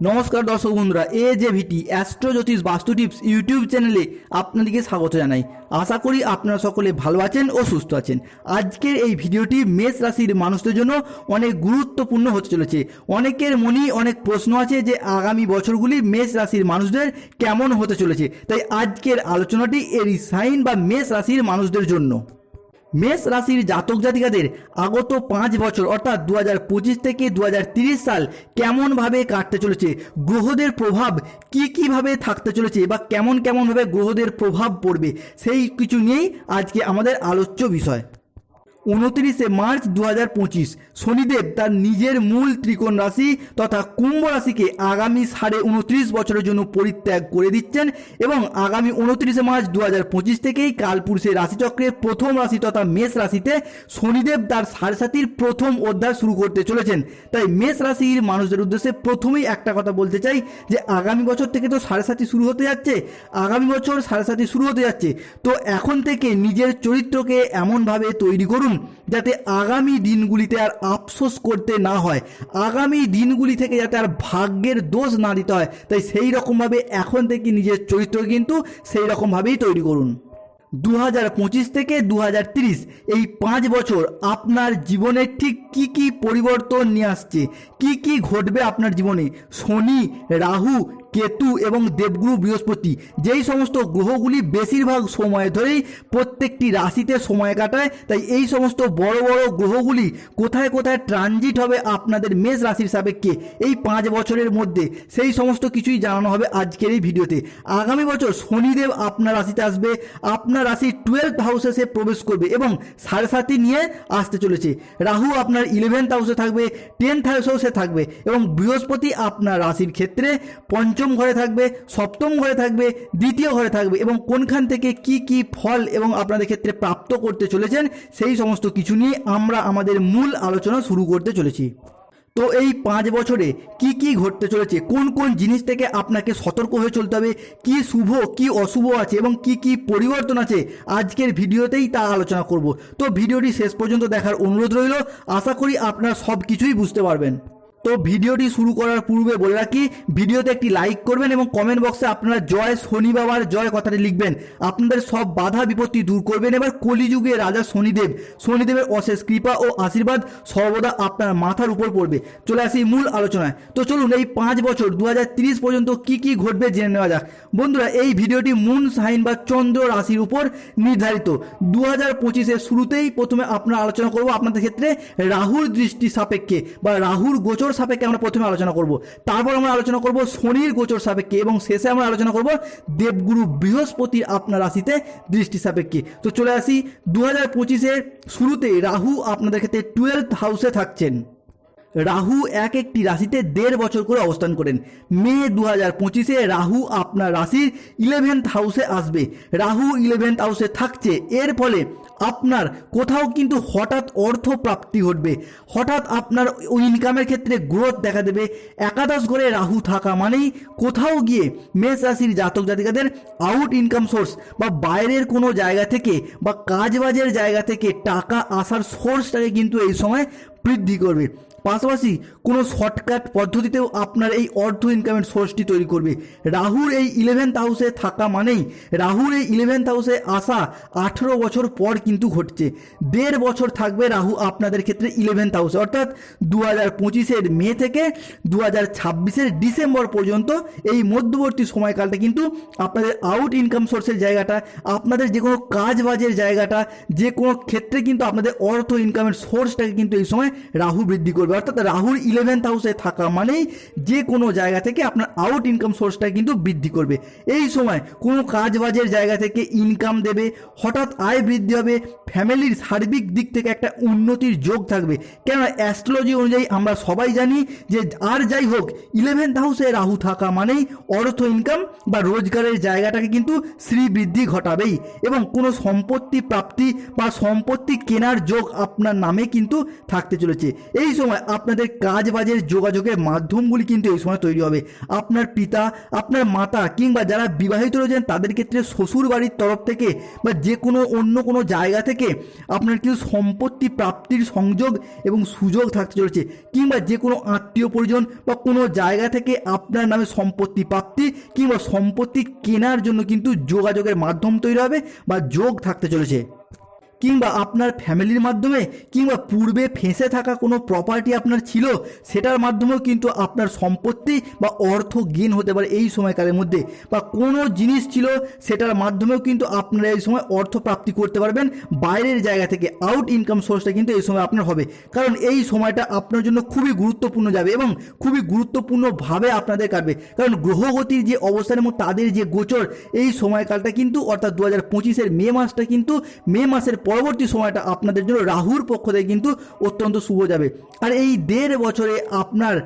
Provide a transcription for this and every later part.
নমস্কার দর্শক বন্ধুরা এ জে ভিটি অ্যাস্ট্রো জ্যোতিষ বাস্তু টিপস ইউটিউব চ্যানেলে আপনাদেরকে স্বাগত জানাই। আশা করি আপনারা সকলে ভালো আছেন ও সুস্থ আছেন। আজকের এই ভিডিওটি মেষ রাশির মানুষদের জন্য অনেক গুরুত্বপূর্ণ হতে চলেছে। অনেকের মনেই অনেক প্রশ্ন আছে যে আগামী বছরগুলি মেষ রাশির মানুষদের কেমন হতে চলেছে। তাই আজকের আলোচনাটি এরই সাইন বা মেষ রাশির মানুষদের জন্য। মেষ রাশির জাতক জাতিকাদের আগত পাঁচ বছর, অর্থাৎ দু হাজার পঁচিশ থেকে দু হাজার তিরিশ সাল কেমনভাবে কাটতে চলেছে? গ্রহদের প্রভাব কি কীভাবে থাকতে চলেছে বা কেমন কেমনভাবে গ্রহদের প্রভাব পড়বে? সেই কিছু নিয়েই আজকে আমাদের আলোচ্য বিষয়। উনত্রিশে মার্চ দু হাজার পঁচিশ। শনিদেব তার নিজের মূল ত্রিকোণ রাশি তথা কুম্ভ রাশিকে আগামী সাড়ে উনত্রিশ বছরের জন্য পরিত্যাগ করে দিচ্ছেন এবং আগামী উনত্রিশে মার্চ দু হাজার পঁচিশ থেকেই কালপুরুষের রাশিচক্রের প্রথম রাশি তথা মেষ রাশিতে শনিদেব তার সাড়ে সাতির প্রথম অধ্যায় শুরু করতে চলেছেন। তাই মেষ রাশির মানুষদের উদ্দেশ্যে প্রথমেই একটা কথা বলতে চাই যে আগামী বছর থেকে তো সাড়ে শুরু হতে যাচ্ছে, আগামী বছর সাড়ে সাতি শুরু হতে যাচ্ছে। তো এখন থেকে নিজের চরিত্রকে এমনভাবে তৈরি করুন যাতে আগামী দিনগুলিতে আর আফসোস করতে না হয়। আগামী দিনগুলি থেকে যাতে আর ভাগ্যের দোষ না দিতে হয়। তাই সেই রকমভাবে এখন থেকে নিজের চরিত্র কিন্তু সেই রকমভাবেই তৈরি করুন। দু হাজার পঁচিশ থেকে দু এই পাঁচ বছর আপনার জীবনে ঠিক কি কি পরিবর্তন নিয়ে আসছে? কি কি ঘটবে আপনার জীবনে? শনি, রাহু কেতু এবং দেবগুরু বৃহস্পতি। যেই সমস্ত গ্রহগুলি বেশিরভাগ সময় ধরেই প্রত্যেকটি রাশিতে সময় কাটায়, তাই এই সমস্ত বড় বড় গ্রহগুলি কোথায় কোথায় ট্রানজিট হবে আপনাদের মেষ রাশির সাপেক্ষে এই পাঁচ বছরের মধ্যে, সেই সমস্ত কিছুই জানানো হবে আজকের এই ভিডিওতে। আগামী বছর শনিদেব আপনার রাশিতে আসবে, আপনার রাশির টুয়েলভ হাউসে সে প্রবেশ করবে এবং সাড়ে সাতি নিয়ে আসতে চলেছে। রাহু আপনার ইলেভেন্থ হাউসে থাকবে টেন্থ হাউসেও সে থাকবে এবং বৃহস্পতি আপনার রাশির ক্ষেত্রে পঞ্চম ঘরে থাকবে, সপ্তম ঘরে থাকবে, দ্বিতীয় ঘরে থাকবে এবং কোনখান থেকে কি কি ফল এবং আপনাদের ক্ষেত্রে প্রাপ্ত করতে চলেছেন সেই সমস্ত কিছু নিয়ে আমরা আমাদের মূল আলোচনা শুরু করতে চলেছি। তো এই পাঁচ বছরে কি কি ঘটতে চলেছে, কোন কোন জিনিস থেকে আপনাকে সতর্ক হয়ে চলতে হবে, কি শুভ, কি অশুভ আছে এবং কি কি পরিবর্তন আছে, আজকের ভিডিওতেই তা আলোচনা করব। তো ভিডিওটি শেষ পর্যন্ত দেখার অনুরোধ রইল, আশা করি আপনারা সব কিছুই বুঝতে পারবেন। তো ভিডিওটি শুরু করার পূর্বে বলে রাখি, ভিডিওতে একটি লাইক করবেন এবং কমেন্ট বক্সে আপনারা জয় শনি বাবার জয় কথাটি লিখবেন। আপনাদের সব বাধা বিপত্তি দূর করবেন। এবার কলিযুগে রাজা শনিদেব, শনিদেবের অশেষ কৃপা ও আশীর্বাদ সর্বদা আপনার মাথার উপর পড়বে। চলে আসি মূল আলোচনায়। তো চলুন এই পাঁচ বছর দু পর্যন্ত কি কি ঘটবে জেনে নেওয়া যাক। বন্ধুরা, এই ভিডিওটি মুন সাইন বা চন্দ্র রাশির উপর নির্ধারিত। দু হাজার পঁচিশের শুরুতেই প্রথমে আপনার আলোচনা করব আপনাদের ক্ষেত্রে রাহুর দৃষ্টি সাপেক্ষে বা রাহুর গোচর সাপেক্ষে আমরা প্রথমে আলোচনা করব। তারপর আমরা আলোচনা করব শনির গোচর সাপেক্ষে এবং শেষে আমরা আলোচনা করব দেবগুরু বৃহস্পতির আপনার রাশিতে দৃষ্টি সাপেক্ষে। তো চলে আসি দু হাজার পঁচিশের শুরুতে রাহু আপনাদের ক্ষেত্রে টুয়েলভ হাউসে থাকছেন। রাহু এক একটি রাশিতে দেড় বছর করে অবস্থান করেন। মে দু হাজার পঁচিশে রাহু আপনার রাশির ইলেভেন্থ হাউসে আসবে। রাহু ইলেভেন্থ হাউসে থাকছে। এর ফলে আপনার কোথাও কিন্তু হঠাৎ অর্থ প্রাপ্তি ঘটবে, হঠাৎ আপনার ওই ইনকামের ক্ষেত্রে গ্রোথ দেখা দেবে, একাদশ ঘরে রাহু থাকা মানেই কোথাও গিয়ে মেষ রাশির জাতক জাতিকাদের আউট ইনকাম সোর্স বা বাইরের কোনো জায়গা থেকে বা কাজবাজের জায়গা থেকে টাকা আসার সোর্সটাকে কিন্তু এই সময় বৃদ্ধি করবে। পাশাপাশি কোনো শর্টকাট পদ্ধতিতেও আপনার এই অর্থ ইনকামের সোর্সটি তৈরি করবে। রাহুর এই ইলেভেন্থ হাউসে থাকা মানেই রাহুর এই ইলেভেন্থ হাউসে আসা আঠেরো বছর পর কিন্তু ঘটছে। দেড় বছর থাকবে রাহু আপনাদের ক্ষেত্রে ইলেভেন্থ হাউসে অর্থাৎ দু হাজার পঁচিশের মে থেকে দু হাজার ছাব্বিশের ডিসেম্বর পর্যন্ত এই মধ্যবর্তী সময়কালটা কিন্তু আপনাদের আউট ইনকাম সোর্সের জায়গাটা, আপনাদের যে কোনো কাজ বাজের জায়গাটা যে কোনো ক্ষেত্রে কিন্তু আপনাদের অর্থ ইনকামের সোর্সটাকে কিন্তু এই সময় রাহু বৃদ্ধি করবে। অর্থাৎ রাহুর ইলেভেন্থ হাউসে থাকা মানেই যে কোনো জায়গা থেকে আপনার আউট ইনকাম সোর্সটা কিন্তু বৃদ্ধি করবে। এই সময় কোনো কাজ বাজের জায়গা থেকে ইনকাম দেবে, হঠাৎ আয় বৃদ্ধি হবে ফ্যামিলির সার্বিক দিক থেকে একটা উন্নতির যোগ থাকবে। কেননা অ্যাস্ট্রোলজি অনুযায়ী আমরা সবাই জানি যে আর যাই হোক ইলেভেন্থ হাউসে রাহু থাকা মানেই অর্থ ইনকাম বা রোজগারের জায়গাটাকে কিন্তু শ্রী বৃদ্ধি ঘটাবেই। এবং কোনো সম্পত্তি প্রাপ্তি বা সম্পত্তি কেনার যোগ আপনার নামে কিন্তু থাকতে চলেছে। এই সময় আপনাদের কাজ বাজের যোগাযোগের মাধ্যমগুলি কিন্তু এই সময় তৈরি হবে। আপনার পিতা, আপনার মাতা কিংবা যারা বিবাহিত রয়েছেন, তাদের ক্ষেত্রে শ্বশুর বাড়ির তরফ থেকে বা যে কোনো অন্য কোনো জায়গা থেকে আপনার কিন্তু সম্পত্তি প্রাপ্তির সংযোগ এবং সুযোগ থাকতে চলেছে। কিংবা যে কোনো আত্মীয় পরিজন বা কোনো জায়গা থেকে আপনার নামে সম্পত্তি প্রাপ্তি কিংবা সম্পত্তি কেনার জন্য কিন্তু যোগাযোগের মাধ্যম তৈরি হবে বা যোগ থাকতে চলেছে। কিংবা আপনার ফ্যামিলির মাধ্যমে কিংবা পূর্বে ফেঁসে থাকা কোনো প্রপার্টি আপনার ছিল, সেটার মাধ্যমেও কিন্তু আপনার সম্পত্তি বা অর্থ গেন হতে পারে এই সময়কালের মধ্যে। বা কোনো জিনিস ছিল, সেটার মাধ্যমেও কিন্তু আপনারা এই সময় অর্থ প্রাপ্তি করতে পারবেন। বাইরের জায়গা থেকে আউট ইনকাম সোর্সটা কিন্তু এই সময় আপনার হবে। কারণ এই সময়টা আপনার জন্য খুবই গুরুত্বপূর্ণ যাবে এবং খুবই গুরুত্বপূর্ণভাবে আপনাদের কাটবে। কারণ গ্রহগতির যে অবস্থান এবং তাদের যে গোচর, এই সময়কালটা কিন্তু, অর্থাৎ দু হাজার পঁচিশের মে মাসটা কিন্তু মে মাসের পরবর্তী সময়টা আপনাদের জন্য রাহুর পক্ষ থেকে কিন্তু অত্যন্ত শুভ যাবে। আর এই দেড় বছরে আপনার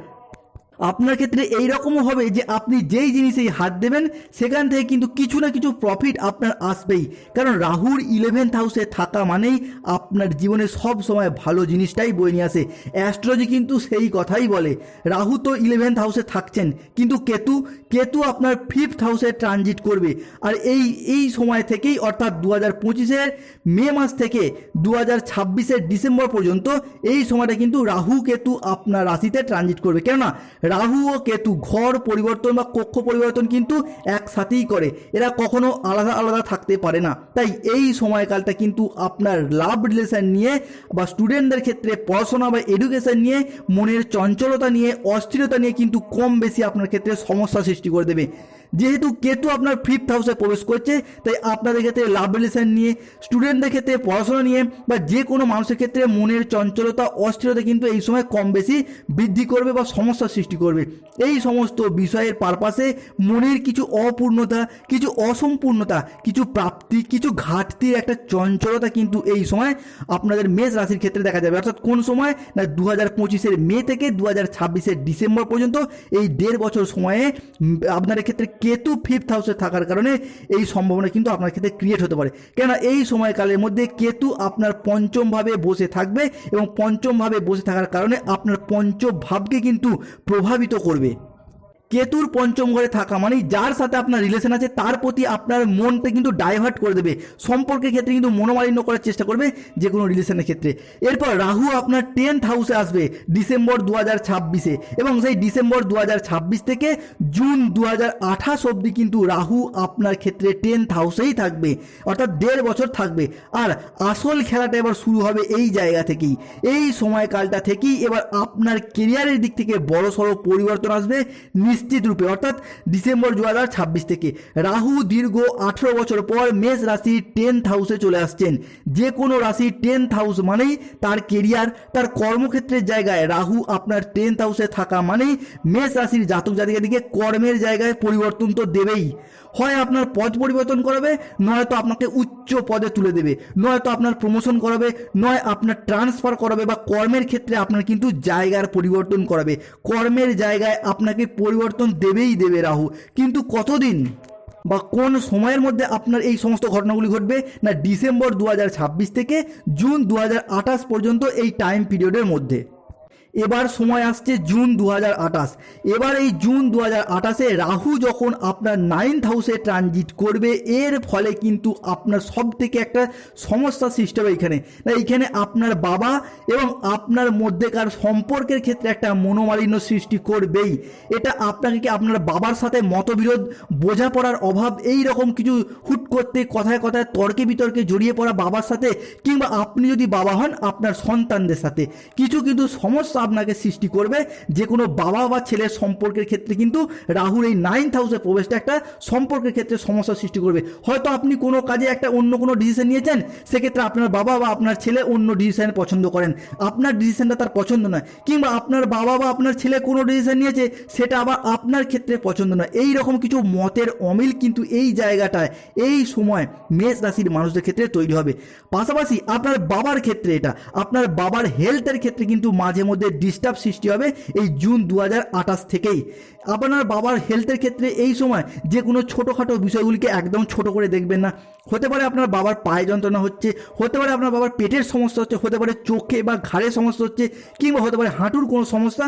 আপনার ক্ষেত্রে এই রকমও হবে যে আপনি যেই জিনিসেই হাত দেবেন, সেখান থেকে কিন্তু কিছু না কিছু প্রফিট আপনার আসবেই। কারণ রাহুর ইলেভেন্থ হাউসে থাকা মানেই আপনার জীবনে সব সময় ভালো জিনিসটাই বয়ে নিয়ে আসে। অ্যাস্ট্রোলজি কিন্তু সেই কথাই বলে। রাহু তো ইলেভেন্থ হাউসে থাকছেন, কিন্তু কেতু কেতু আপনার ফিফথ হাউসে ট্রানজিট করবে। আর এই এই সময় থেকেই অর্থাৎ দু হাজার পঁচিশের মে মাস থেকে দু হাজার ছাব্বিশের ডিসেম্বর পর্যন্ত এই সময়টা কিন্তু রাহু, কেতু আপনার রাশিতে ট্রানজিট করবে। কেননা রাহু ও কেতু, ঘর পরিবর্তন বা কক্ষ পরিবর্তন কিন্তু একসাথেই করে। এরা কখনো আলাদা আলাদা থাকতে পারে না। তাই এই সময়কালটা কিন্তু আপনার লাভ রিলেশন নিয়ে বা স্টুডেন্টদের ক্ষেত্রে পড়াশোনা বা এডুকেশন নিয়ে, মনের চঞ্চলতা নিয়ে, অস্থিরতা নিয়ে কিন্তু কম বেশি আপনার ক্ষেত্রে সমস্যা সৃষ্টি করে দেবে। যেহেতু কেতু আপনার ফিফথ হাউসে প্রবেশ করছে, তাই আপনাদের ক্ষেত্রে লাভ রিলেশন নিয়ে স্টুডেন্টদের ক্ষেত্রে পড়াশোনা নিয়ে বা যে কোনো মানুষের ক্ষেত্রে মনের চঞ্চলতা, অস্থিরতা কিন্তু এই সময় কম বেশি বৃদ্ধি করবে বা সমস্যার সৃষ্টি করবে। এই সমস্ত বিষয়ের পারপাসে মনের কিছু অপূর্ণতা, কিছু অসম্পূর্ণতা, কিছু প্রাপ্তি, কিছু ঘাটতির একটা চঞ্চলতা কিন্তু এই সময় আপনাদের মেষ রাশির ক্ষেত্রে দেখা যাবে। অর্থাৎ কোন সময়? না দু হাজার পঁচিশের মে থেকে দু হাজার ছাব্বিশের ডিসেম্বর পর্যন্ত এই দেড় বছর সময়ে আপনাদের ক্ষেত্রে কেতু ফিফথ হাউসে থাকার কারণে এই সম্ভাবনা কিন্তু আপনার ক্ষেত্রে ক্রিয়েট হতে পারে। কেননা এই সময়কালের মধ্যে কেতু আপনার পঞ্চমভাবে বসে থাকবে এবং পঞ্চমভাবে বসে থাকার কারণে আপনার পঞ্চভাবকে কিন্তু প্রভাবিত করবে। কেতুর পঞ্চম ঘরে থাকা মানে যার সাথে আপনার রিলেশন আছে, তার প্রতি আপনার মনটা কিন্তু ডাইভার্ট করে দেবে। সম্পর্কের ক্ষেত্রে কিন্তু মনোমালিন্য করার চেষ্টা করবে যে কোনো রিলেশনের ক্ষেত্রে। এরপর রাহু আপনার টেন্থ হাউসে আসবে ডিসেম্বর দু হাজার ছাব্বিশে এবং সেই ডিসেম্বর দু হাজার ছাব্বিশ থেকে জুন দু হাজার আঠাশ অবধি কিন্তু রাহু আপনার ক্ষেত্রে টেন্থ হাউসেই থাকবে, অর্থাৎ দেড় বছর থাকবে। আর আসল খেলাটা এবার শুরু হবে এই জায়গা থেকেই। এই সময়কালটা থেকেই এবার আপনার কেরিয়ারের দিক থেকে বড় সড়ো পরিবর্তন আসবে নিশ্চিত রূপে, অর্থাৎ ডিসেম্বর দু হাজার ছাব্বিশ থেকে। রাহু দীর্ঘ আঠেরো বছর পর মেষ রাশি টেন্থ হাউসে চলে আসছেন। যে কোনো রাশি টেন্থ হাউস মানেই তার কেরিয়ার তার কর্মক্ষেত্রের জায়গায়। রাহু আপনার টেন্থ হাউসে থাকা মানেই মেষ রাশির জাতক জাতিকের দিকে কর্মের জায়গায় পরিবর্তন তো দেবেই। হয় আপনার পদ পরিবর্তন করাবে নয়তো আপনাকে উচ্চ পদে তুলে দেবে। নয়তো আপনার প্রমোশন করাবে, নয় আপনার ট্রান্সফার করাবে বা কর্মের ক্ষেত্রে আপনার কিন্তু জায়গার পরিবর্তন করাবে। কর্মের জায়গায় আপনাকে পরিবর্তন দেবেই দেবে রাহু। কিন্তু কতদিন? বা কোন সময়ের মধ্যে আপনার এই সমস্ত ঘটনাগুলি ঘটবে? না, ডিসেম্বর দু হাজার ছাব্বিশ থেকে জুন দু হাজার আঠাশ পর্যন্ত এই টাইম পিরিয়ডের মধ্যে। এবার সময় আসছে জুন দু হাজার আটাশ এবার এই জুন দু হাজার আঠাশে রাহু যখন আপনার নাইন্থ হাউসে ট্রানজিট করবে, এর ফলে কিন্তু আপনার সব থেকে একটা সমস্যা সৃষ্টি হবে এখানে। এইখানে আপনার বাবা এবং আপনার মধ্যেকার সম্পর্কের ক্ষেত্রে একটা মনোমালিন্য সৃষ্টি করবেই। এটা আপনাকে কি আপনার বাবার সাথে মতবিরোধ, বোঝাপড়ার অভাব, এই রকম কিছু হুট করতে, কথায় কথায় তর্কে বিতর্কে জড়িয়ে পড়া বাবার সাথে, কিংবা আপনি যদি বাবা হন, আপনার সন্তানদের সাথে। কিছু কিন্তু সমস্যা আপনাকে সৃষ্টি করবে। যে কোনো বাবা বা ছেলের সম্পর্কের ক্ষেত্রে কিন্তু রাহুর এই নাইন্থ হাউসে প্রবেশটা একটা সম্পর্কের ক্ষেত্রে সমস্যা সৃষ্টি করবে। হয়তো আপনি কোনো কাজে একটা অন্য কোনো ডিসিশন নিয়েছেন, সেক্ষেত্রে আপনার বাবা বা আপনার ছেলে অন্য ডিসিশন পছন্দ করেন। আপনার ডিসিশনটা তার পছন্দ নয়, কিংবা আপনার বাবা বা আপনার ছেলে কোনো ডিসিশন নিয়েছে, সেটা আবার আপনার ক্ষেত্রে পছন্দ নয়। এই রকম কিছু মতের অমিল কিন্তু এই জায়গাটায়, এই সময় মেষ রাশির মানুষদের ক্ষেত্রে তৈরি হবে। পাশাপাশি আপনার বাবার ক্ষেত্রে এটা, আপনার বাবার হেলথের ক্ষেত্রে কিন্তু মাঝে মধ্যে ডিস্টার্ব সৃষ্টি হবে এই জুন দু হাজার আঠাশ থেকেই। আপনার বাবার হেলথের ক্ষেত্রে এই সময় যে কোনো ছোটোখাটো বিষয়গুলিকে একদম ছোট করে দেখবেন না। হতে পারে আপনার বাবার পায়ে যন্ত্রণা হচ্ছে, হতে পারে আপনার বাবার পেটের সমস্যা হচ্ছে, হতে পারে চোখে বা ঘাড়ের সমস্যা হচ্ছে, কিংবা হতে পারে হাঁটুর কোনো সমস্যা।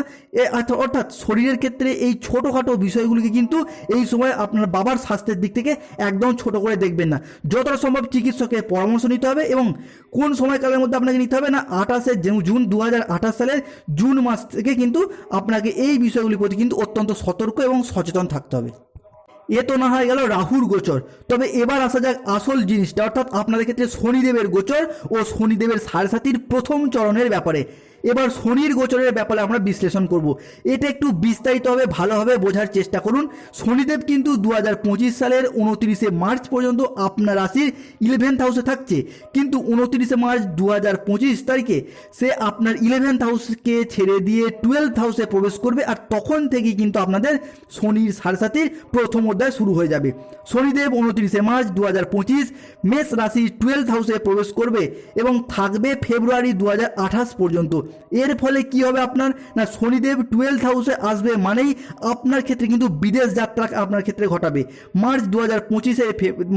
অর্থাৎ শরীরের ক্ষেত্রে এই ছোটোখাটো বিষয়গুলিকে কিন্তু এই সময় আপনার বাবার স্বাস্থ্যের দিক থেকে একদম ছোট করে দেখবেন না। যতটা সম্ভব চিকিৎসকের পরামর্শ নিতে হবে এবং কোন সময়কালের মধ্যে আপনাকে নিতে হবে না? আঠাশে জুন দু সালের জুন মাস থেকে কিন্তু আপনাকে এই বিষয়গুলির প্রতি কিন্তু অত্যন্ত সতর্ক এবং সচেতন থাকতে হবে। এ তো না হয়ে গেল রাহুর গোচর। তবে এবার আসা যাক আসল জিনিসটা, অর্থাৎ আপনাদের ক্ষেত্রে শনিদেবের গোচর ও শনিদেবের সাড়ে প্রথম চরণের ব্যাপারে। এবার শনির গোচরের ব্যাপারে আমরা বিশ্লেষণ করব। এটা একটু বিস্তারিতভাবে ভালোভাবে বোঝার চেষ্টা করুন। শনিদেব কিন্তু দু হাজার পঁচিশ সালের উনত্রিশে মার্চ পর্যন্ত আপনার রাশির ইলেভেন্থ হাউসে থাকছে। কিন্তু উনত্রিশে মার্চ দু হাজার পঁচিশ তারিখে সে আপনার ইলেভেন্থ হাউসকে ছেড়ে দিয়ে টুয়েলভ হাউসে প্রবেশ করবে আর তখন থেকেই কিন্তু আপনাদের শনির সাড়ে সাতির প্রথম অধ্যায় শুরু হয়ে যাবে। শনিদেব উনত্রিশে মার্চ দু হাজার পঁচিশ মেষ রাশির টুয়েলভ হাউসে প্রবেশ করবে এবং থাকবে ফেব্রুয়ারি দু হাজার আঠাশ পর্যন্ত। এর ফলে কি হবে আপনার? না, শনিদেব টুয়েলভ হাউসে আসবে মানেই আপনার ক্ষেত্রে কিন্তু বিদেশ যাত্রা আপনার ক্ষেত্রে ঘটাবে। মার্চ দু হাজার পঁচিশে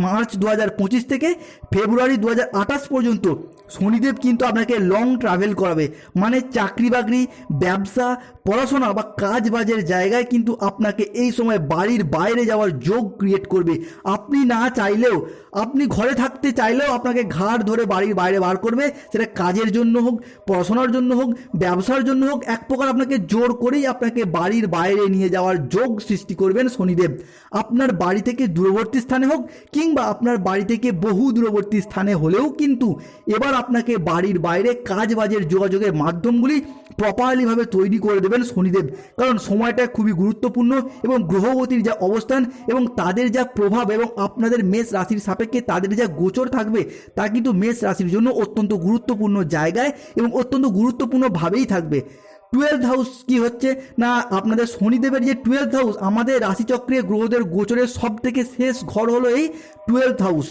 মার্চ দু হাজার পঁচিশ থেকে ফেব্রুয়ারি দু হাজার আঠাশ পর্যন্ত শনিদেব কিন্তু আপনাকে লং ট্রাভেল করাবে। মানে চাকরি বাকরি, ব্যবসা, পড়াশোনা বা কাজ বাজের জায়গায় কিন্তু আপনাকে এই সময় বাড়ির বাইরে যাওয়ার যোগ ক্রিয়েট করবে। আপনি না চাইলেও, আপনি ঘরে থাকতে চাইলেও আপনাকে ঘাড় ধরে বাড়ির বাইরে বার করবে। সেটা কাজের জন্য হোক, পড়াশোনার জন্য হোক ব্যবসার জন্য হোক, এক প্রকার আপনাকে জোর করেই আপনাকে বাড়ির বাইরে নিয়ে যাওয়ার যোগ সৃষ্টি করবেন শনিদেব। আপনার বাড়ি থেকে দূরবর্তী স্থানে হোক কিংবা আপনার বাড়ি থেকে বহু দূরবর্তী স্থানে হলেও কিন্তু এবার আপনাকে বাড়ির বাইরে কাজ বাজের যোগাযোগের মাধ্যমগুলি প্রপারলিভাবে তৈরি করে দেবেন শনিদেব। কারণ সময়টা খুবই গুরুত্বপূর্ণ এবং গ্রহগতির যা অবস্থান এবং তাদের যা প্রভাব এবং আপনাদের মেষ রাশির সাপেক্ষে তাদের যা গোচর থাকবে তা কিন্তু মেষ রাশির জন্য অত্যন্ত গুরুত্বপূর্ণ জায়গায় এবং অত্যন্ত গুরুত্বপূর্ণভাবেই থাকবে। টুয়েলভ হাউস কি হচ্ছে? না, আপনাদের শনিদেবের যে টুয়েলভ হাউস আমাদের রাশিচক্রে গ্রহদের গোচরের সব থেকে শেষ ঘর হলো এই টুয়েলভ হাউস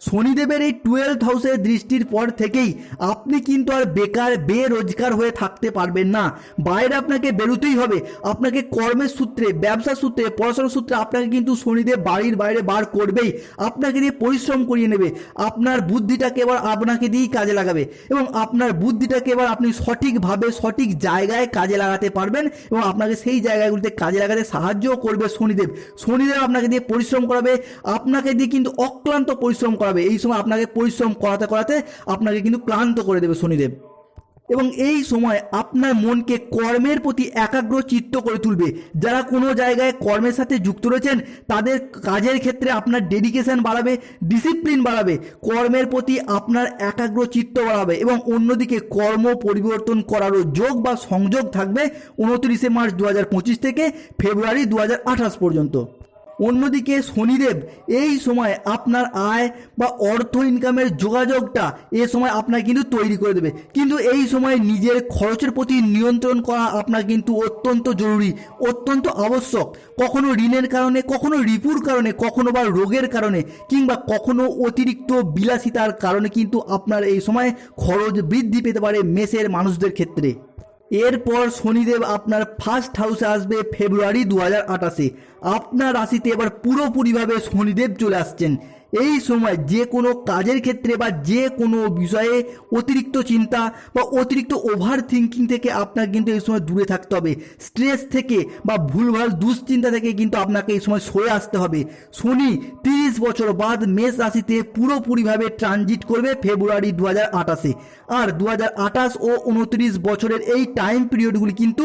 শনিদেবের এই টুয়েলভ হাউসের দৃষ্টির পর থেকেই আপনি কিন্তু আর বেকার, বেরোজগার হয়ে থাকতে পারবেন না। বাইরে আপনাকে বেরোতেই হবে। আপনাকে কর্মের সূত্রে, ব্যবসার সূত্রে, পড়াশোনার সূত্রে আপনাকে কিন্তু শনিদেব বাড়ির বাইরে বার করবেই। আপনাকে দিয়ে পরিশ্রম করিয়ে নেবে। আপনার বুদ্ধিটাকে এবার আপনাকে দিয়েই কাজে লাগাবে এবং আপনার বুদ্ধিটাকে এবার আপনি সঠিকভাবে, সঠিক জায়গায় কাজে লাগাতে পারবেন এবং আপনাকে সেই জায়গাগুলিতে কাজে লাগাতে সাহায্যও করবে শনিদেব। শনিদেব আপনাকে দিয়ে পরিশ্রম করাবে। আপনাকে দিয়ে কিন্তু অক্লান্ত পরিশ্রম করাবে। এই সময় আপনাকে পরিশ্রম করাতে করাতে আপনাকে কিন্তু ক্লান্ত করে দেবে শনিদেব। এবং এই সময় আপনার মনকে কর্মের প্রতি একাগ্র চিত্ত করে তুলবে। যারা কোনো জায়গায় কর্মের সাথে যুক্ত রয়েছেন, তাদের কাজের ক্ষেত্রে আপনার ডেডিকেশন বাড়াবে ডিসিপ্লিন বাড়াবে, কর্মের প্রতি আপনার একাগ্র চিত্ত বাড়াবে এবং অন্যদিকে কর্ম পরিবর্তন করারও যোগ বা সংযোগ থাকবে উনত্রিশে মার্চ দু হাজার পঁচিশ থেকে ফেব্রুয়ারি দু হাজার আঠাশ পর্যন্ত। অন্যদিকে শনিদেব এই সময় আপনার আয় বা অর্থ ইনকামের যোগাযোগটা এ সময় আপনার কিন্তু তৈরি করে দেবে। কিন্তু এই সময় নিজের খরচের প্রতি নিয়ন্ত্রণ করা আপনার কিন্তু অত্যন্ত জরুরি, অত্যন্ত আবশ্যক। কখনো ঋণের কারণে, কখনো রিপুর কারণে, কখনো বা রোগের কারণে, কিংবা কখনো অতিরিক্ত বিলাসিতার কারণে কিন্তু আপনার এই সময় খরচ বৃদ্ধি পেতে পারে মেসের মানুষদের ক্ষেত্রে। এরপর শনিদেব আপনার ফার্স্ট হাউসে আসবে ফেব্রুয়ারি দু হাজার আটাশে আপনার রাশিতে এবার পুরোপুরিভাবে শনিদেব চলে আসছেন। এই সময় যে কোনো কাজের ক্ষেত্রে বা যে কোনো বিষয়ে অতিরিক্ত চিন্তা বা অতিরিক্ত ওভার থিঙ্কিং থেকে আপনার কিন্তু এই সময় দূরে থাকতে হবে। স্ট্রেস থেকে বা ভুলভাল দুশ্চিন্তা থেকে কিন্তু আপনাকে এই সময় সরে আসতে হবে। শনি, তিরিশ বছর বাদ মেষ রাশিতে পুরোপুরিভাবে ট্রানজিট করবে ফেব্রুয়ারি দু হাজার আর দু হাজার আঠাশ ও উনত্রিশ বছরের এই টাইম পিরিয়ডগুলি কিন্তু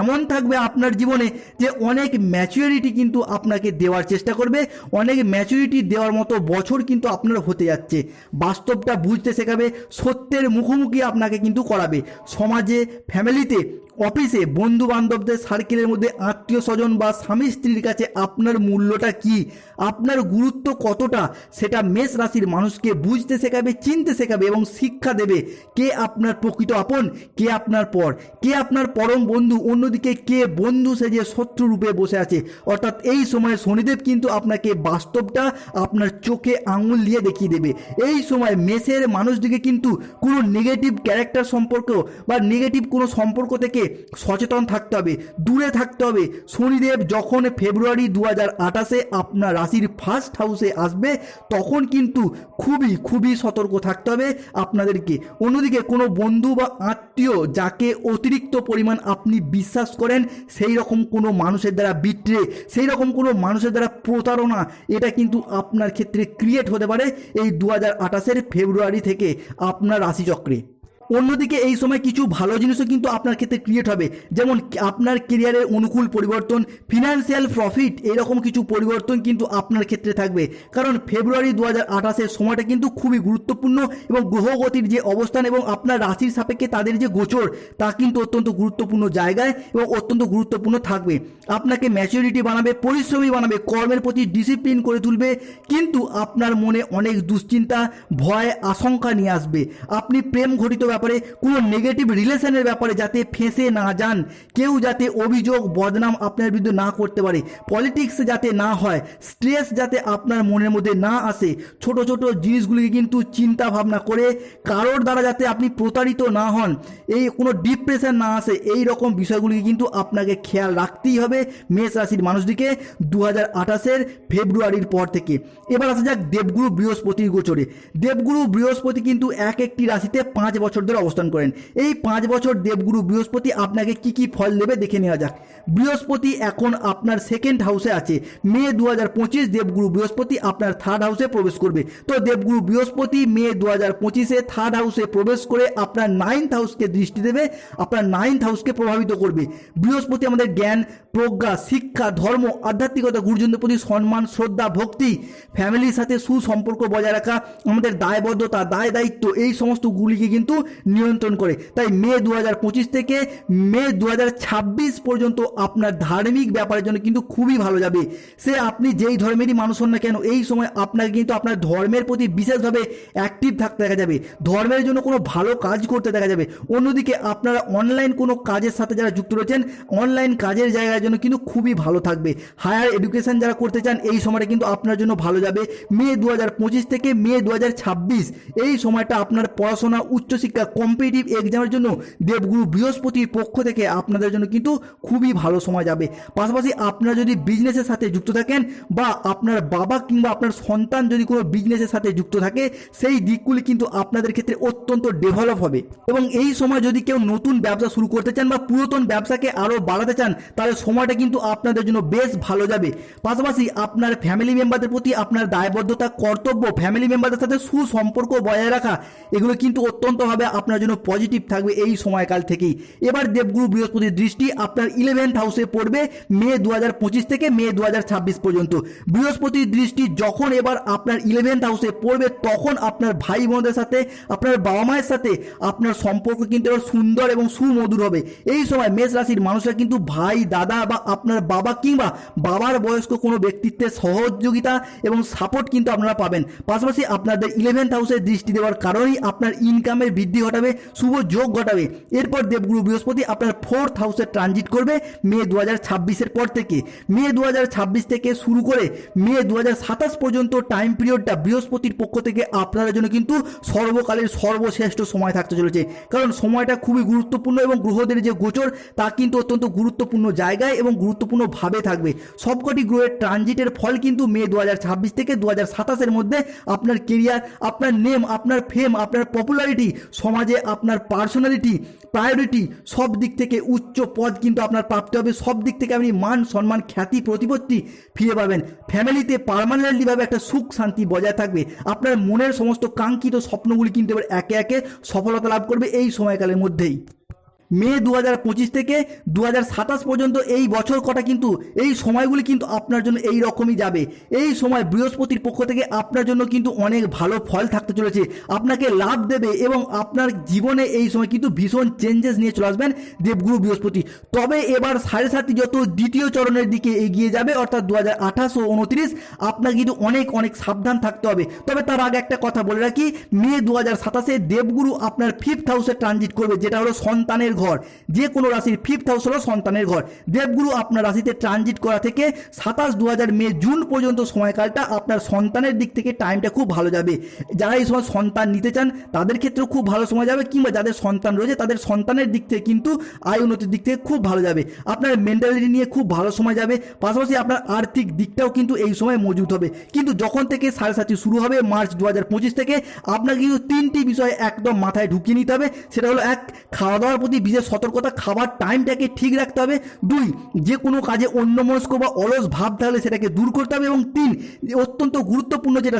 এমন থাকবে আপনার জীবনে যে অনেক ম্যাচুরিটি কিন্তু আপনাকে দেওয়ার চেষ্টা করবে, অনেক ম্যাচুরিটি দেওয়ার মতো বছর কিন্তু আপনার হতে যাচ্ছে। বাস্তবটা বুঝতে শেখাবে, সত্যের মুখোমুখি আপনাকে কিন্তু করাবে। সমাজে ফ্যামিলিতে অফিসে বন্ধু বান্ধবদের সার্কেলের মধ্যে আত্মীয় স্বজন বা স্বামী স্ত্রীর কাছে আপনার মূল্যটা কি? আপনার গুরুত্ব কতটা? সেটা মেষ রাশির মানুষকে বুঝতে শেখাবে, চিনতে শেখাবে এবং শিক্ষা দেবে। কে আপনার প্রকৃত আপন? কে আপনার পর? কে আপনার পরম বন্ধু? অন্যদিকে কে বন্ধু সেজে শত্রু রূপে বসে আছে? অর্থাৎ এই সময় শনিদেব কিন্তু আপনাকে বাস্তবটা আপনার চোখে আঙুল দিয়ে দেখিয়ে দেবে। এই সময় মেষের মানুষদিকে কিন্তু কোনো নেগেটিভ ক্যারেক্টার সম্পর্ক বা নেগেটিভ কোনো সম্পর্ক থেকে সচেতন থাকতে হবে, দূরে থাকতে হবে। শনিদেব যখন ফেব্রুয়ারি দু হাজার আঠাশে আপনার রাশির ফার্স্ট হাউসে আসবে, তখন কিন্তু খুবই খুবই সতর্ক থাকতে হবে আপনাদেরকে। অন্যদিকে কোনো বন্ধু বা আত্মীয় যাকে অতিরিক্ত পরিমাণ আপনি বিশ্বাস করেন সেই রকম কোনো মানুষের দ্বারা বিট্রে সেই রকম কোনো মানুষের দ্বারা প্রতারণা, এটা কিন্তু আপনার ক্ষেত্রে ক্রিয়েট হতে পারে এই দু হাজার আঠাশের ফেব্রুয়ারি থেকে আপনার রাশিচক্রে। অন্যদিকে এই সময় কিছু ভালো জিনিসও কিন্তু আপনার ক্ষেত্রে ক্রিয়েট হবে। যেমন আপনার কেরিয়ারের অনুকূল পরিবর্তন ফিনান্সিয়াল প্রফিট এরকম কিছু পরিবর্তন কিন্তু আপনার ক্ষেত্রে থাকবে। কারণ ফেব্রুয়ারি দু হাজার সময়টা কিন্তু খুবই গুরুত্বপূর্ণ এবং গ্রহগতির যে অবস্থান এবং আপনার রাশির সাপেক্ষে তাদের যে গোচর, তা কিন্তু অত্যন্ত গুরুত্বপূর্ণ জায়গায় এবং অত্যন্ত গুরুত্বপূর্ণ থাকবে। আপনাকে ম্যাচুরিটি বানাবে, পরিশ্রমী বানাবে, কর্মের প্রতি ডিসিপ্লিন করে তুলবে, কিন্তু আপনার মনে অনেক দুশ্চিন্তা, ভয়, আশঙ্কা নিয়ে আসবে। আপনি প্রেম ঘটিত ব্যাপারে কোনো নেগেটিভ রিলেশনের ব্যাপারে যাতে ফেঁসে না যান, কেউ যাতে অভিযোগ, বদনাম আপনার বিরুদ্ধে না করতে পারে পলিটিক্স যাতে না হয় স্ট্রেস যাতে আপনার মনের মধ্যে না আসে, ছোট ছোট জিনিসগুলিকে কিন্তু চিন্তা ভাবনা করে কারোর দ্বারা যাতে আপনি প্রতারিত না হন, এই কোনো ডিপ্রেশন না আসে, এই রকম বিষয়গুলিকে কিন্তু আপনাকে খেয়াল রাখতেই হবে মেষ রাশির মানুষটিকে দু হাজার আঠাশের ফেব্রুয়ারির পর থেকে। এবার আসা যাক দেবগুরু বৃহস্পতির গোচরে। দেবগুরু বৃহস্পতি কিন্তু এক একটি রাশিতে পাঁচ বছর ধরে অবস্থান করেন। এই পাঁচ বছর দেবগুরু বৃহস্পতি আপনাকে কি কি ফল দেবে দেখে নেওয়া যাক। বৃহস্পতি এখন আপনার সেকেন্ড হাউসে আছে। মে দু হাজার পঁচিশ দেবগুরু বৃহস্পতি আপনার থার্ড হাউসে প্রবেশ করবে। তো দেবগুরু বৃহস্পতি মে দু হাজার পঁচিশে থার্ড হাউসে প্রবেশ করে আপনার নাইন্থ হাউসকে দৃষ্টি দেবে, আপনার নাইন্থ হাউসকে প্রভাবিত করবে। বৃহস্পতি আমাদের জ্ঞান, প্রজ্ঞা, শিক্ষা, ধর্ম, আধ্যাত্মিকতা, গুরুজনদের প্রতি সম্মান, শ্রদ্ধা, ভক্তি ফ্যামিলির সাথে সুসম্পর্ক বজায় রাখা, আমাদের দায়বদ্ধতা, দায় দায়িত্ব, এই সমস্তগুলিকে কিন্তু নিয়ন্ত্রণ করে। তাই মে দু হাজার পঁচিশ থেকে মে দু হাজার ছাব্বিশ পর্যন্ত আপনার ধার্মিক ব্যাপারের জন্য কিন্তু খুবই ভালো যাবে। সে আপনি যেই ধর্মেরই মানুষ হন না কেন, এই সময় আপনাকে কিন্তু আপনার ধর্মের প্রতি বিশেষভাবে অ্যাক্টিভ থাকতে দেখা যাবে। ধর্মের জন্য কোনো ভালো কাজ করতে দেখা যাবে। অন্যদিকে আপনারা অনলাইন কোনো কাজের সাথে যারা যুক্ত রয়েছেন অনলাইন কাজের জায়গার জন্য কিন্তু খুবই ভালো থাকবে। হায়ার এডুকেশন যারা করতে চান, এই সময়টা কিন্তু আপনার জন্য ভালো যাবে। মে দু হাজার পঁচিশ থেকে মে দু হাজার ছাব্বিশ, এই সময়টা আপনার পড়াশোনা, উচ্চশিক্ষা কম্পিটিটিভ এক্সামের জন্য দেবগুরু বৃহস্পতির পক্ষ থেকে আপনাদের জন্য কিন্তু খুবই ভালো সময় যাবে। পাশাপাশি আপনারা যদি বিজনেসের সাথে যুক্ত থাকেন বা আপনার বাবা কিংবা আপনার সন্তান যদি কোনো বিজনেসের সাথে যুক্ত থাকে, সেই দিকগুলি কিন্তু আপনাদের ক্ষেত্রে অত্যন্ত ডেভেলপ হবে। এবং এই সময় যদি কেউ নতুন ব্যবসা শুরু করতে চান বা পুরাতন ব্যবসাকে আরও বাড়াতে চান, তাহলে সময়টা কিন্তু আপনাদের জন্য বেশ ভালো যাবে। পাশাপাশি আপনার ফ্যামিলি মেম্বারদের প্রতি আপনার দায়বদ্ধতা, কর্তব্য ফ্যামিলি মেম্বারদের সাথে সুসম্পর্ক বজায় রাখা, এগুলো কিন্তু অত্যন্তভাবে আপনার জন্য পজিটিভ থাকবে এই সময়কাল থেকেই। এবার দেবগুরু বৃহস্পতির দৃষ্টি আপনার ইলেভেন্থ হাউসে পড়বে মে দু হাজার পঁচিশ থেকে মে দু হাজার ছাব্বিশ পর্যন্ত। বৃহস্পতির দৃষ্টি যখন এবার আপনার ইলেভেন্থ হাউসে পড়বে, তখন আপনার ভাই বোনদের সাথে, আপনার বাবা মায়ের সাথে আপনার সম্পর্ক কিন্তু এবার সুন্দর এবং সুমধুর হবে। এই সময় মেষ রাশির মানুষরা কিন্তু ভাই, দাদা বা আপনার বাবা কিংবা বাবার বয়স্ক কোনো ব্যক্তিত্বের সহযোগিতা এবং সাপোর্ট কিন্তু আপনারা পাবেন। পাশাপাশি আপনাদের ইলেভেন্থ হাউসে দৃষ্টি দেওয়ার কারণেই আপনার ইনকামের বৃদ্ধি ঘটাবে, শুভ যোগ ঘটাবে। এরপর দেবগুরু বৃহস্পতি আপনার ফোর্থ হাউসে ট্রানজিট করবে মে দু হাজার পর থেকে। মে দু হাজার ছাব্বিশ থেকে শুরু করে মে দু হাজার সাতাশ পর্যন্ত টাইম পিরিয়ডটা বৃহস্পতির পক্ষ থেকে আপনাদের জন্য কিন্তু সর্বকালের সর্বশ্রেষ্ঠ সময় থাকতে চলেছে। কারণ সময়টা খুবই গুরুত্বপূর্ণ এবং গ্রহদের যে গোচর, তা কিন্তু অত্যন্ত গুরুত্বপূর্ণ জায়গায় এবং গুরুত্বপূর্ণভাবে থাকবে। সবকটি গ্রহের ট্রানজিটের ফল কিন্তু মে দু থেকে দু হাজার মধ্যে আপনার কেরিয়ার আপনার নেম আপনার ফেম আপনার পপুলারিটি সমাজে আপনার পার্সোনালিটি প্রায়োরিটি সব দিক থেকে উচ্চ পদ কিন্তু আপনার প্রাপ্ত হবে। সব দিক থেকে আপনি মান, সম্মান, খ্যাতি, প্রতিপত্তি ফিরে পাবেন। ফ্যামিলিতে পারমানেন্টলিভাবে একটা সুখ শান্তি বজায় থাকবে। আপনার মনের সমস্ত কাঙ্ক্ষিত স্বপ্নগুলি কিন্তু এবার একে একে সফলতা লাভ করবে এই সময়কালের মধ্যেই। মে দু হাজার পঁচিশ থেকে দু হাজার সাতাশ পর্যন্ত এই বছর কটা কিন্তু, এই সময়গুলি কিন্তু আপনার জন্য এই রকমই যাবে। এই সময় বৃহস্পতির পক্ষ থেকে আপনার জন্য কিন্তু অনেক ভালো ফল থাকতে চলেছে। আপনাকে লাভ দেবে এবং আপনার জীবনে এই সময় কিন্তু ভীষণ চেঞ্জেস নিয়ে চলে আসবেন দেবগুরু বৃহস্পতি। তবে এবার সাড়ে সাতটি যত দ্বিতীয় চরণের দিকে এগিয়ে যাবে, অর্থাৎ দু হাজার আঠাশ ও উনত্রিশ, আপনার কিন্তু অনেক অনেক সাবধান থাকতে হবে। তবে তার আগে একটা কথা বলে রাখি, মে দু হাজার সাতাশে দেবগুরু আপনার ফিফথ হাউসে ট্রানজিট করবে, যেটা হলো সন্তানের ঘর। যে কোনো রাশির ফিফথ হাউস হলো সন্তানের ঘর। দেবগুরু আপনার রাশিতে ট্রানজিট করা থেকে সাতাশ দু হাজার মে, জুন পর্যন্ত সময়কালটা আপনার সন্তানের দিক থেকে টাইমটা খুব ভালো যাবে। যারা এই সময় সন্তান নিতে চান, তাদের ক্ষেত্রেও খুব ভালো সময় যাবে, কিংবা যাদের সন্তান রয়েছে, তাদের সন্তানের দিক থেকে কিন্তু আয় উন্নতির দিক থেকে খুব ভালো যাবে। আপনার মেন্টালিটি নিয়ে খুব ভালো সময় যাবে, পাশাপাশি আপনার আর্থিক দিকটাও কিন্তু এই সময় মজুত হবে। কিন্তু যখন থেকে সাড়ে সাতটি শুরু হবে, মার্চ দু হাজার পঁচিশ থেকে, আপনাকে কিন্তু তিনটি বিষয় একদম মাথায় ঢুকিয়ে নিতে হবে। সেটা হলো এক খাওয়া দাওয়ার প্রতি বিশেষ সতর্কতা, খাবার টাইমটাকে ঠিক রাখতে হবে। দুই, যে কোনো কাজে অন্যমনস্ক বা অলস ভাব থাকলে সেটাকে দূর করতে হবে। এবং তিন, অত্যন্ত গুরুত্বপূর্ণ যেটা